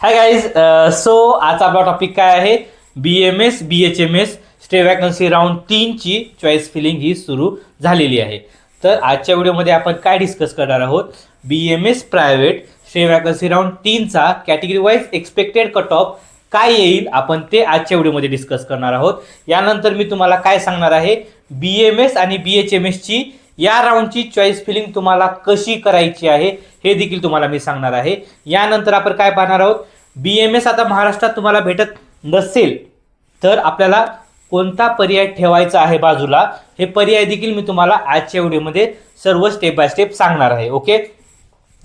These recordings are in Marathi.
हाय गाईज सो आज आपला टॉपिक काय आहे? B M S B H M S stay vacancy round तीनची choice filling ही सुरू झालेली आहे. तर आजच्या व्हिडिओमध्ये आपण काय डिस्कस करणार आहोत? B M S private stay vacancy round तीनचा category wise expected cut off काय येईल? आपण ते आजच्या व्हिडिओमध्ये डिस्कस करणार आहोत. यानंतर मी तुम्हाला काय सांगणार आहे? बी एम एस आणि बी एच एम एसची या राऊंडची चॉईस फिलिंग तुम्हाला कशी करायची आहे? हे देखील तुम्हाला मी सांगणार आहे. यानंतर आपण काय पाहणार आहोत? बी एम एस आता महाराष्ट्रात तुम्हाला भेटत नसेल तर आपल्याला कोणता पर्याय ठेवायचा आहे बाजूला? हे पर्याय देखील मी तुम्हाला आजच्या व्हिडिओमध्ये सर्व स्टेप बाय स्टेप सांगणार आहे ओके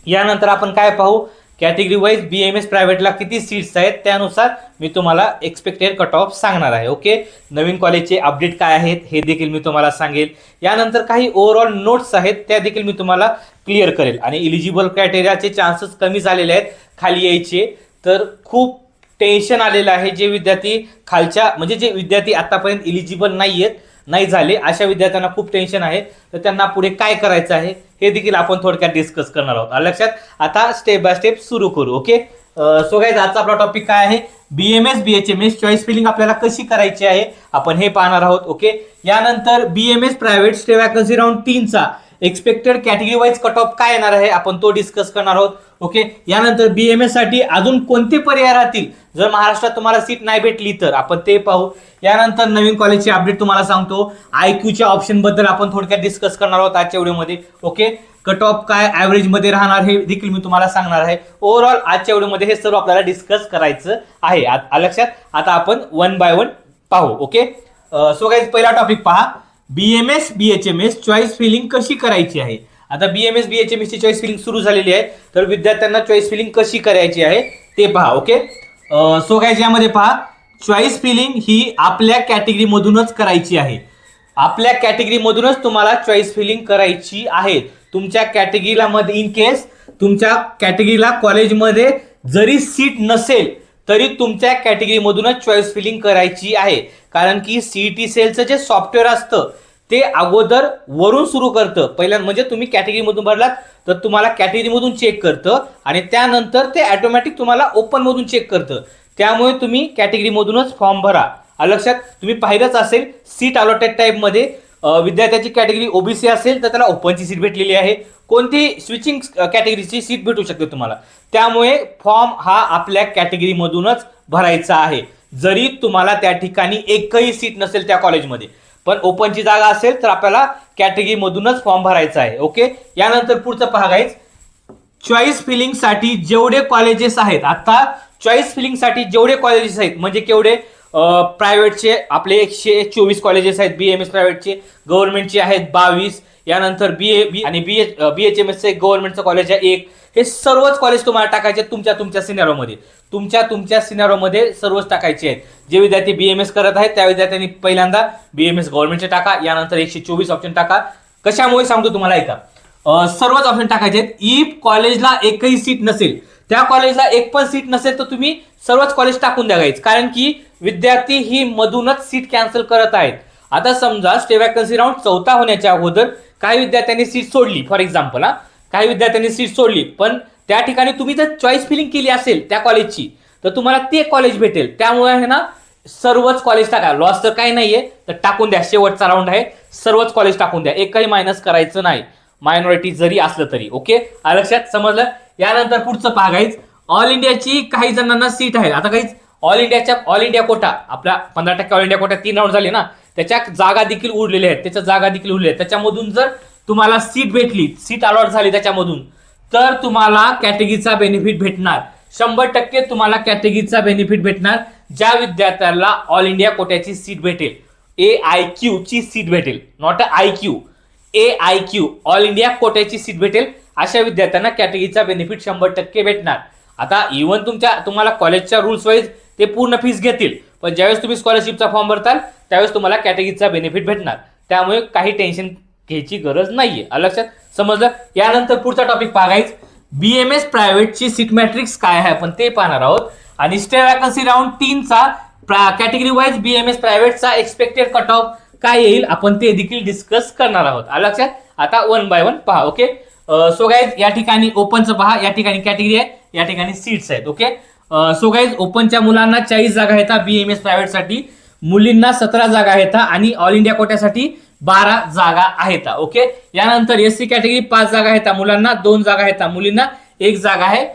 यानंतर आपण काय पाहू? Category wise B M S प्रायव्हेटला किती सीट्स आहेत त्यानुसार मी तुम्हाला एक्सपेक्टेड कट ऑफ सांगणार आहे ओके नवीन कॉलेजचे अपडेट काय आहेत हे देखील मी तुम्हाला सांगेल. यानंतर काही ओव्हरऑल नोट्स आहेत त्या देखील मी तुम्हाला क्लिअर करेल. आणि इलिजिबल क्रायटेरियाचे चान्सेस कमी झालेले आहेत खाली यायचे. तर खूप टेन्शन आलेलं आहे जे विद्यार्थी खालच्या म्हणजे जे विद्यार्थी आतापर्यंत इलिजिबल नाही आहेत नाही झाले अशा विद्यार्थ्यांना खूप टेन्शन आहे. तर त्यांना पुढे काय करायचं आहे हे देखील आपण थोडक्यात डिस्कस करणार आहोत. लक्षात आता स्टेप बाय स्टेप सुरू करू ओके सो गाईज आजचा आपला टॉपिक काय आहे? B M S B H M S choice filling आपल्याला कशी करायची आहे? आपण हे पाहणार आहोत ओके यानंतर B M S private stay vacancy round तीनचा. Expected category wise cut off काय येणार आहे? आपण तो डिस्कस करणार आहोत. ओके यानंतर बी एमसाठी अजून कोणते पर्याय राहतील? जर महाराष्ट्रात तुम्हाला सीट नाही भेटली तर आपण ते पाहू. यानंतर नवीन कॉलेजचे अपडेट तुम्हाला सांगतो. आय क्यूच्या ऑप्शनबद्दल आपण थोडक्यात डिस्कस करणार आहोत आजच्या व्हिडिओमध्ये ओके कट ऑफ काय ॲव्हरेजमध्ये राहणार हे देखील मी तुम्हाला सांगणार आहे. ओव्हरऑल आजच्या व्हिडिओमध्ये हे सर्व आपल्याला डिस्कस करायचं आहे. लक्षात? आता आपण वन बाय वन पाहू. ओके सो काय पहिला टॉपिक पहा. B M S B H M S choice filling कशी करायची आहे? आता B M S B H M ची चॉईस फिलिंग सुरू झालेली आहे. तर विद्यार्थ्यांना चॉईस फिलिंग कशी करायची आहे ते पहा ओके सो काय यामध्ये पहा. चॉईस फिलिंग ही आपल्या कॅटेगरीमधूनच करायची आहे. आपल्या कॅटेगरीमधूनच तुम्हाला चॉईस फिलिंग करायची आहे. तुमच्या कॅटेगरीला मध्ये इन केस तुमच्या कॅटेगरीला कॉलेजमध्ये जरी सीट नसेल तरी तुमच्या कॅटेगरीमधूनच चॉईस फिलिंग करायची आहे. कारण की सीईटी सेलचं जे सॉफ्टवेअर असतं ते अगोदर वरून सुरू करतं. पहिल्या म्हणजे तुम्ही कॅटेगरीमधून भरलात तर तुम्हाला कॅटेगरीमधून चेक करतं आणि त्यानंतर ते ॲटोमॅटिक तुम्हाला ओपनमधून चेक करतं. त्यामुळे तुम्ही कॅटेगरीमधूनच फॉर्म भरा. लक्षात तुम्ही पाहिलंच असेल सीट अलॉटेड टाईपमध्ये विद्यार्थ्याची कॅटेगरी ओबीसी असेल तर त्याला ओपनची सीट भेटलेली आहे. कोणती स्विचिंग कॅटेगरीची सीट भेटू शकते तुम्हाला? त्यामुळे फॉर्म हा आपल्या कॅटेगरीमधूनच भरायचा आहे. जरी तुम्हाला त्या ठिकाणी एकही सीट नसेल त्या कॉलेजमध्ये पण ओपनची जागा असेल तर आपल्याला कॅटेगरीमधूनच फॉर्म भरायचा आहे ओके यानंतर पुढचं पहा गाईज चॉईस फिलिंगसाठी जेवढे कॉलेजेस आहेत आता चॉईस फिलिंगसाठी जेवढे कॉलेजेस आहेत म्हणजे केवढे? प्रायव्हेटचे आपले एकशे चोवीस कॉलेजेस आहेत बी एम एस प्रायव्हेटचे गव्हर्नमेंटचे आहेत बावीस यानंतर बी ए बी आणि B H B H M S गव्हर्नमेंटचं college आहे एक. हे सर्वच कॉलेज तुम्हाला टाकायचे तुमच्या तुमच्या सिनेरोमध्ये तुमच्या तुमच्या सिनेरोमध्ये सर्वच टाकायचे आहेत. जे विद्यार्थी बी एम एस करत आहेत त्या विद्यार्थ्यांनी पहिल्यांदा बी एम एस गव्हर्नमेंटचे टाका यानंतर एकशे चोवीस ऑप्शन टाका. कशामुळे सांगतो तुम्हाला ऐका. सर्वच ऑप्शन टाकायचे आहेत. इफ कॉलेजला एकही सीट नसेल त्या कॉलेजला एक पण सीट नसेल तर तुम्ही सर्वच कॉलेज टाकून द्यायच कारण की विद्यार्थी ही मधूनच सीट कॅन्सल करत आहेत. आता समजा स्टे वॅकन्सी राऊंड चौथा होण्याच्या अगोदर काही विद्यार्थ्यांनी सीट सोडली फॉर एक्झाम्पल हा. काही विद्यार्थ्यांनी सीट सोडली पण त्या ठिकाणी तुम्ही जर चॉईस फिलिंग केली असेल त्या कॉलेजची तर तुम्हाला ते कॉलेज भेटेल. त्यामुळे आहे ना सर्वच कॉलेज टाका. लॉस तर काही नाहीये तर टाकून द्या. शेवटचा राऊंड आहे. सर्वच कॉलेज टाकून द्या. एकही मायनस करायचं नाही. मायनॉरिटी जरी असलं तरी ओके लक्षात? समजलं? यानंतर पुढचं पहा गाईज ऑल इंडियाची काही जणांना सीट आहे आता काहीच ऑल इंडियाच्या ऑल इंडिया कोटा आपल्या पंधरा टक्के ऑल इंडिया कोटा तीन राऊंड झाले ना. त्याच्या जागा देखील उरलेल्या आहेत. त्याच्या जागा देखील उरलेल्या आहेत. त्याच्यामधून जर तुम्हाला सीट भेटली सीट अलॉट झाली त्याच्यामधून तर तुम्हाला कॅटेगरीचा बेनिफिट भेटणार. शंभर टक्के तुम्हाला कॅटेगरीचा बेनिफिट भेटणार. ज्या विद्यार्थ्याला ऑल इंडिया कोट्याची सीट भेटेल. ए आय क्यू ची सीट भेटेल. Not A I Q A I Q all India कोट्याची seat भेटेल. अशा विद्यार्थ्यांना कॅटेगरीचा बेनिफिट शंभर टक्के भेटणार. आता इव्हन तुमच्या तुम्हाला कॉलेजच्या रुल्स वाईज ते पूर्ण फीस घेतील. पण ज्यावेळेस तुम्ही स्कॉलरशिपचा फॉर्म भरताल त्यावेळेस तुम्हाला कॅटेगरीचा बेनिफिट भेटणार. त्यामुळे काही टेन्शन घ्यायची गरज नाही आहे लक्षात? समजलं? यानंतर पुढचा टॉपिक पाहायच बी एम एस प्रायव्हेटची सीट मॅट्रिक्स काय आहे? आपण ते पाहणार आहोत. आणि stay vacancy round तीनचा category wise B M S प्रायव्हेटचा expected cut off काय येईल? आपण ते देखील डिस्कस करणार आहोत. लक्षात? आता वन बाय वन पहा ओके सो गाईज या ठिकाणी ओपनचं पहा. या ठिकाणी कॅटेगरी आहे या ठिकाणी सीट्स आहेत ओके सो गाईज ओपनच्या मुलांना चाळीस जागा आहेत बी एम एस प्रायव्हेटसाठी मुलींना सतरा जागा आहेत आणि ऑल इंडिया कोट्यासाठी बारा जागा आहेत ओके यानंतर एस सी कॅटेगरी पाच जागा आहेत मुलांना दोन जागा आहेत मुलींना एक जागा आहे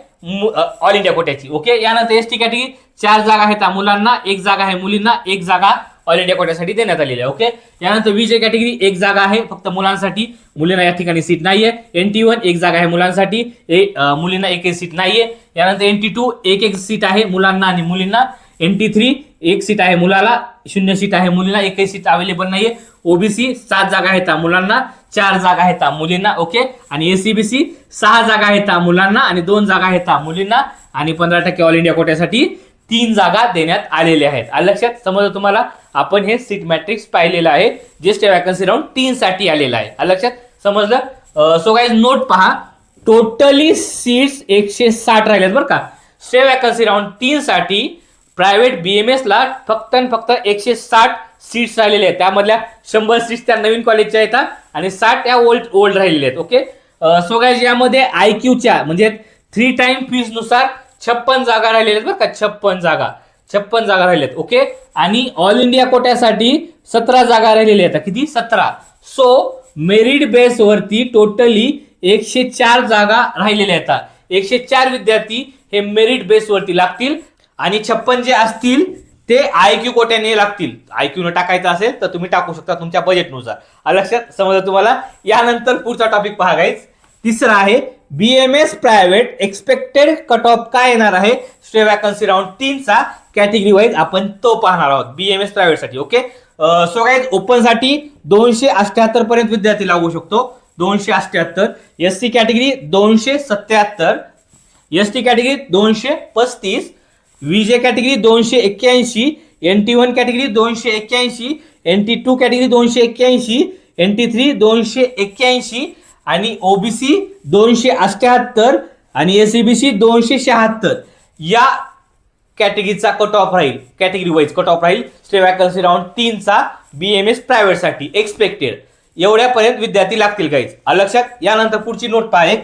ऑल इंडिया कोट्याची ओके यानंतर एस टी कॅटेगरी चार जागा आहेत मुलांना एक जागा आहे मुलींना एक जागा ऑल इंडिया कोट्यासाठी देण्यात आलेली आहे ओके यानंतर विजय कॅटेगरी एक जागा आहे फक्त मुलांसाठी. मुलींना या ठिकाणी सीट नाहीये. एन टी वन एक जागा आहे मुलांसाठी. ए- मुलींना एक एक सीट नाहीये. यानंतर एन टी टू एक एक सीट आहे मुलांना आणि मुलींना. एन टी थ्री एक सीट आहे मुलाला शून्य सीट आहे मुलींना एकही सीट अवेलेबल नाहीये. ओबीसी सात जागा आहेत मुलांना चार जागा आहेत मुलींना ओके आणि एसीबीसी सहा जागा आहेत मुलांना आणि दोन जागा आहेत मुलींना. आणि पंधरा टक्के ऑल इंडिया कोट्यासाठी तीन जागा देण्यात आलेल्या आहेत. आलं लक्षात समजा तुम्हाला आपण हे सीट मॅट्रिक्स पाहिलेलं आहे जे स्टे वॅकन्सी राऊंड तीन साठी आलेलं आहे. आलं लक्षात समजलं? सो गाईज नोट पहा टोटली सीट्स एकशे साठ राहिल्यात बरं का. स्टे वॅकन्सी राऊंड तीन साठी प्रायव्हेट एम ला फक्त आणि फक्त एकशे साठ सीट्स राहिलेले आहेत. त्यामधल्या शंभर सीट्स त्या नवीन कॉलेजच्या येतात आणि साठ त्या ओल्ड ओल्ड राहिलेले आहेत ओके सो गाईज यामध्ये आय क्यूच्या म्हणजे थ्री टाइम फीजनुसार छप्पन जागा राहिलेल्या आहेत बरं का छप्पन जागा. छप्पन जागा राहिल्यात ओके आणि ऑल इंडिया कोट्यासाठी सतरा जागा राहिलेल्या आहेत. किती? सतरा. सो मेरिट बेस वरती टोटली एकशे चार जागा राहिलेल्या आहेत. एकशे चार विद्यार्थी हे मेरिट बेस वरती लागतील आणि छप्पन जे असतील ते आय क्यू कोट्याने लागतील. आय क्यू न टाकायचं असेल तर तुम्ही टाकू शकता तुमच्या बजेटनुसार लक्षात समजा तुम्हाला? यानंतर पुढचा टॉपिक पहा गाईज तिसरा आहे B M S private expected cut off काय येणार आहे? स्टे वॅकन्सी राऊंड तीनचा कॅटेगरी वाईज आपण तो पाहणार आहोत बीएमएस एससाठी ओके सो गाईज ओपनसाठी दोनशे अठ्याहत्तर पर्यंत विद्यार्थी लागू शकतो. दोनशे अठ्याहत्तर एस सी कॅटेगरी दोनशे सत्याहत्तर एस टी कॅटेगरी दोनशे पस्तीस विजे कॅटेगरी दोनशे एक्क्याऐंशी एन टी वन कॅटेगरी दोनशे एक्क्याऐंशी एन टी टू कॅटेगरी दोनशे एक्क्याऐंशी एन टी थ्री दोनशे एक्क्याऐंशी आणि ओबीसी दोनशे अष्ट्याहत्तर आणि एसीबीसी दोनशे शहात्तर. या कॅटेगरीचा कट ऑफ राहील. कॅटेगरी वाईज कट ऑफ राहील. स्टे वॅकन्सी राऊंड तीनचा बी एम एस प्रायव्हेटसाठी एक्सपेक्टेड एवढ्यापर्यंत विद्यार्थी लागतील काहीच लक्षात? यानंतर पुढची नोट पाहे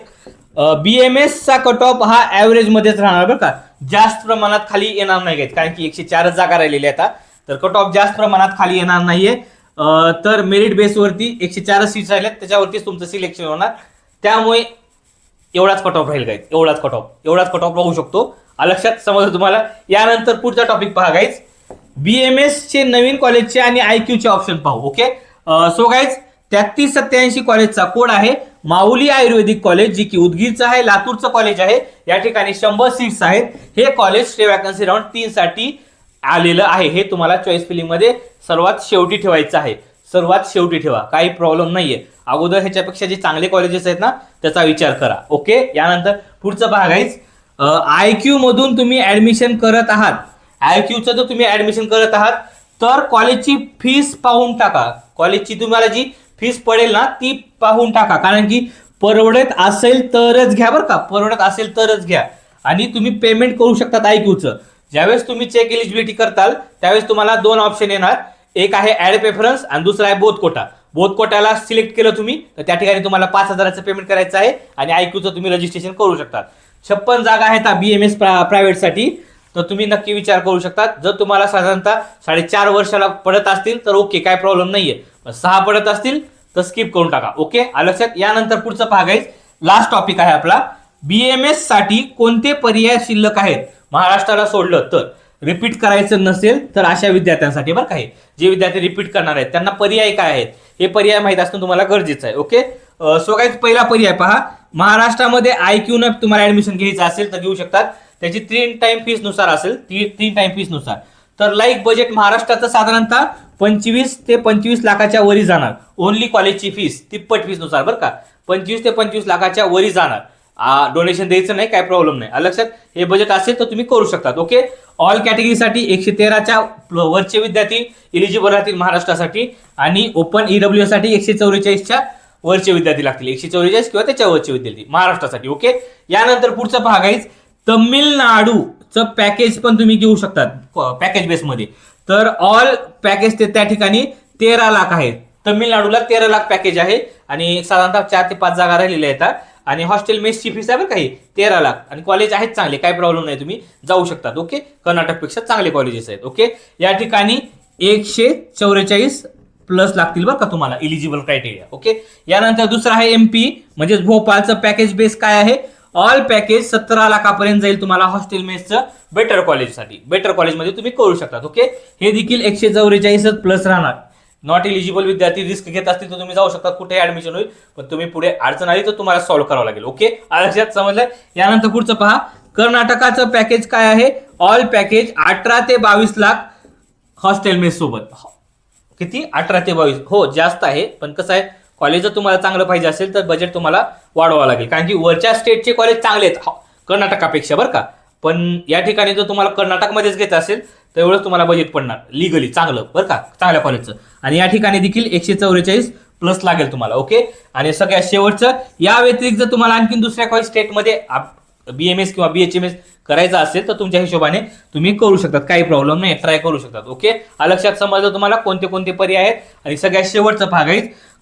बी एम एसचा कट ऑफ हा ॲव्हरेजमध्येच राहणार बरं का? जास्त प्रमाणात खाली येणार नाही काहीत कारण की एकशे चारच जागा राहिलेल्या आहेत आता. तर कट ऑफ जास्त प्रमाणात खाली येणार नाहीये. आहे तर मेरिट बेसवरती एकशे चारच सीट्स राहिल्यात. त्याच्यावरतीच तुमचं सिलेक्शन होणार. त्यामुळे एवढाच कट ऑफ राहील गाईज एवढाच कट ऑफ एवढाच कट ऑफ राहू शकतो. लक्षात समजलं तुम्हाला? यानंतर पुढचा टॉपिक पहा गाईज बी एम चे नवीन कॉलेजचे आणि आय क्यूचे ऑप्शन पाहू ओके सो गाईज तेहतीस सत्याऐंशी कॉलेजचा कोड आहे. माऊली आयुर्वेदिक कॉलेज जी की उदगीरचं आहे लातूरचं कॉलेज आहे. या ठिकाणी शंभर सीट्स आहेत. हे कॉलेज स्टे वॅकन्सी राऊंड तीन साठी आलेलं आहे. हे तुम्हाला चॉईस फिलिंगमध्ये सर्वात शेवटी ठेवायचं आहे. सर्वात शेवटी ठेवा. काही प्रॉब्लेम नाहीये. अगोदर ह्याच्यापेक्षा जे चांगले कॉलेजेस आहेत ना त्याचा विचार करा. ओके यानंतर पुढचं भाग आहे. आय क्यू मधून तुम्ही ऍडमिशन करत आहात. आय क्यूचं जर तुम्ही ऍडमिशन करत आहात तर कॉलेजची फीस पाहून टाका. कॉलेजची तुम्हाला जी फीस पडेल ना ती पाहून टाका. कारण की परवडत असेल तरच घ्या बरं का. परवडत असेल तरच घ्या. आणि तुम्ही पेमेंट करू शकतात आय क्यूचं ज्यावेळेस तुम्ही चेक एलिजिबिलिटी करताल त्यावेळेस तुम्हाला दोन ऑप्शन येणार. एक आहे ऍड प्रेफरन्स आणि दुसरा आहे बोध कोटा बोध कोटाला सिलेक्ट केलं तुम्ही तर त्या ठिकाणी तुम्हाला पाच हजाराचं पेमेंट करायचं आहे आणि आयक्यूचं तुम्ही रजिस्ट्रेशन करू शकता छप्पन जागा आहेत बी एम एस प्रायव्हेटसाठी तर तुम्ही नक्की विचार करू शकता जर तुम्हाला साधारणतः साडेचार वर्षाला पडत असतील तर ओके काय प्रॉब्लेम नाहीये. पण सहा पडत असतील तर स्किप करून टाका. ओके आलं लक्षात? यानंतर पुढचं भाग आहे. लास्ट टॉपिक आहे आपला. बीएमएससाठी कोणते पर्याय शिल्लक आहेत? महाराष्ट्राला सोडलं तर रिपीट करायचं नसेल तर अशा विद्यार्थ्यांसाठी बरं काय जे विद्यार्थी रिपीट करणार आहेत त्यांना पर्याय काय आहेत? हे पर्याय माहीत असणं तुम्हाला गरजेचं आहे ओके सो पहिला पर्याय पहा. महाराष्ट्रामध्ये आय क्यू न तुम्हाला ऍडमिशन घ्यायचं असेल तर घेऊ शकतात. त्याची तीन टाइम फीसनुसार असेल ती तीन टाइम फीसनुसार. तर लाईक बजेट महाराष्ट्राचं साधारणतः पंचवीस ते पंचवीस लाखाच्या वरी जाणार. ओनली कॉलेजची फीस तिप्पट फीसनुसार बरं का? पंचवीस ते पंचवीस लाखाच्या वरी जाणार. डोनेशन द्यायचं नाही काय प्रॉब्लेम नाही. लक्षात हे बजेट असेल तर तुम्ही करू शकतात ओके ऑल कॅटेगरीसाठी एकशे तेराच्या वरचे विद्यार्थी इलिजिबल राहतील महाराष्ट्रासाठी आणि ओपन ईडब्ल्यू साठी एकशे चौवेचाळीसच्या वरचे विद्यार्थी लागतील. एकशे चौवेचाळीस किंवा त्याच्या वरचे विद्यार्थी महाराष्ट्रासाठी ओके यानंतर पुढचा भाग आहे तमिळनाडूचं पॅकेज पण तुम्ही घेऊ शकतात पॅकेज बेसमध्ये तर ऑल पॅकेज ते त्या ठिकाणी तेरा लाख आहेत. तमिळनाडूला तेरा लाख पॅकेज आहे आणि साधारणतः चार ते पाच जागा राहिलेल्या आहेत आणि हॉस्टेल मेसची फीस आहे बरं काही तेरा लाख आणि कॉलेज आहेत चांगले काही प्रॉब्लेम नाही तुम्ही जाऊ शकतात ओके कर्नाटकपेक्षा चांगले कॉलेजेस आहेत ओके या ठिकाणी एकशे चौवेचाळीस प्लस लागतील बरं का तुम्हाला इलिजिबल क्रायटेरिया ओके यानंतर दुसरं आहे एम पी म्हणजेच भोपाळचं पॅकेज बेस काय आहे? ऑल पॅकेज सतरा लाखापर्यंत जाईल तुम्हाला हॉस्टेल मेसचं बेटर कॉलेजसाठी बेटर कॉलेजमध्ये तुम्ही करू शकतात ओके हे देखील एकशे चौवेचाळीसच प्लस राहणार. नॉट एलिजिबल विद्यार्थी रिस्क घेत असतील तर तुम्ही जाऊ शकता. कुठे ऍडमिशन होईल. पण तुम्ही पुढे अडचण आली तर तुम्हाला सॉल्व्ह करावं लागेल. ओके लक्षात समजलं यानंतर पुढचं पहा. कर्नाटकाचं पॅकेज काय आहे? ऑल पॅकेज अठरा ते बावीस लाख हॉस्टेल मेस सोबत. किती? अठरा ते बावीस. हो जास्त आहे. पण कसं आहे? कॉलेज जर तुम्हाला चांगलं पाहिजे असेल तर बजेट तुम्हाला वाढवावं लागेल. कारण की वरच्या स्टेटचे कॉलेज चांगले आहेत. कर्नाटकापेक्षा बरं का? पण या ठिकाणी जर तुम्हाला कर्नाटकमध्येच घेत असेल तेवढंच तुम्हाला बजेट पडणार. लिगली चांगलं बरं का? चांगल्या कॉलेजचं आणि या ठिकाणी देखील एकशे चौवेचाळीस प्लस लागेल तुम्हाला ओके आणि सगळ्यात शेवटचं या व्यतिरिक्त जर तुम्हाला आणखी दुसऱ्या काही स्टेटमध्ये बी एम एस किंवा बी एच एम एस करायचं असेल तर तुमच्या हिशोबाने तुम्ही करू शकतात. काही प्रॉब्लेम नाही ट्राय करू शकतात ओके लक्षात समजलं तुम्हाला कोणते कोणते पर्याय आहेत? आणि सगळ्यात शेवटचं भाग आहे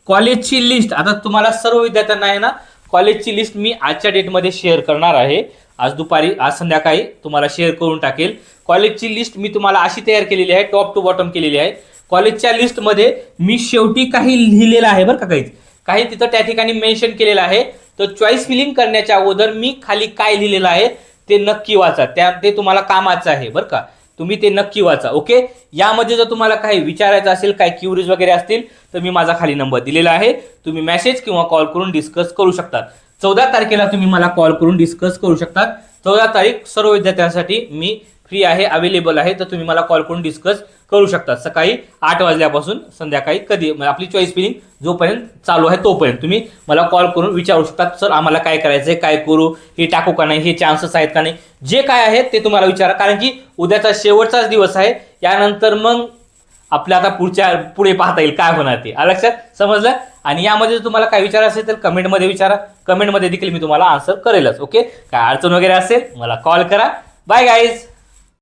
कॉलेजची लिस्ट आता तुम्हाला सर्व विद्यार्थ्यांना आहे ना कॉलेजची लिस्ट मी आजच्या डेटमध्ये शेअर करणार आहे. आज दुपारी आज संध्याकाळी तुम्हाला शेअर करून टाकेल. कॉलेजची लिस्ट मी तुम्हाला अशी तयार केलेली आहे टॉप टू बॉटम केलेली आहे. कॉलेजच्या लिस्टमध्ये मी शेवटी काही लिहिलेलं आहे बरं का काहीच काही तिथं त्या ठिकाणी मेन्शन केलेलं आहे. तर चॉईस फिलिंग करण्याच्या अगोदर मी खाली काय लिहिलेलं आहे ते नक्की वाचा. त्या ते तुम्हाला कामाचं आहे बरं का. तुम्ही ते नक्की वाचा ओके यामध्ये जर तुम्हाला काही विचारायचं असेल काही क्युरीज वगैरे असतील तर मी माझा खाली नंबर दिलेला आहे. तुम्ही मेसेज किंवा कॉल करून डिस्कस करू शकता. चौदा तारखेला तुम्ही मला कॉल करून डिस्कस करू शकतात. चौदा तारीख सर्व विद्यार्थ्यांसाठी मी फ्री आहे अवेलेबल आहे तर तुम्ही मला कॉल करून डिस्कस करू शकता सकाळी आठ वाजल्यापासून संध्याकाळी कधी म्हणजे आपली चॉईस फिलिंग जोपर्यंत चालू आहे तोपर्यंत. तुम्ही मला कॉल करून विचारू शकता सर आम्हाला काय करायचं आहे काय करू हे टाकू का नाही हे चान्सेस आहेत का नाही? जे काय आहे ते तुम्हाला विचारा. कारण की उद्याचा शेवटचाच दिवस आहे यानंतर मग आपल्या आता पुढच्या पुढे पाहता येईल काय होणार ते. लक्षात? समजलं? आणि यामध्ये जर तुम्हाला काय विचार असेल तर कमेंटमध्ये विचारा. कमेंटमध्ये देखील मी तुम्हाला आन्सर करेलच ओके काय अडचण वगैरे असेल मला कॉल करा. Bye guys